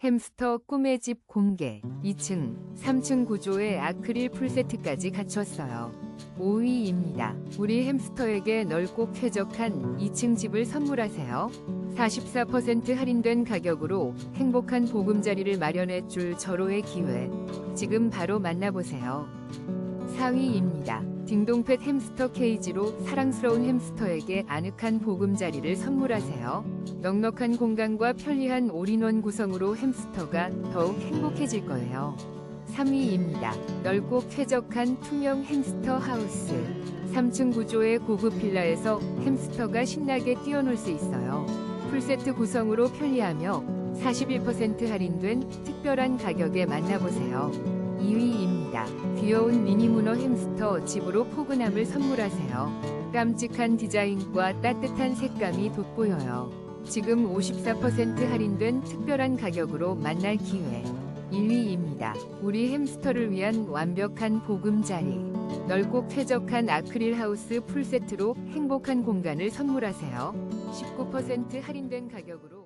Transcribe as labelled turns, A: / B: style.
A: 햄스터 꿈의 집 공개 2층, 3층 구조의 아크릴 풀세트까지 갖췄어요. 5위입니다. 우리 햄스터에게 넓고 쾌적한 2층 집을 선물하세요. 44% 할인된 가격으로 행복한 보금자리를 마련해 줄 절호의 기회. 지금 바로 만나보세요. 4위입니다. 딩동펫 햄스터 케이지로 사랑스러운 햄스터에게 아늑한 보금자리를 선물하세요. 넉넉한 공간과 편리한 올인원 구성으로 햄스터가 더욱 행복해질 거예요. 3위입니다. 넓고 쾌적한 투명 햄스터 하우스. 3층 구조의 고급 빌라에서 햄스터가 신나게 뛰어놀 수 있어요. 풀세트 구성으로 편리하며 41% 할인된 특별한 가격에 만나보세요. 2위입니다. 귀여운 미니 문어 햄스터 집으로 포근함을 선물하세요. 깜찍한 디자인과 따뜻한 색감이 돋보여요. 지금 54% 할인된 특별한 가격으로 만날 기회. 1위입니다. 우리 햄스터를 위한 완벽한 보금자리. 넓고 쾌적한 아크릴 하우스 풀세트로 행복한 공간을 선물하세요. 19% 할인된 가격으로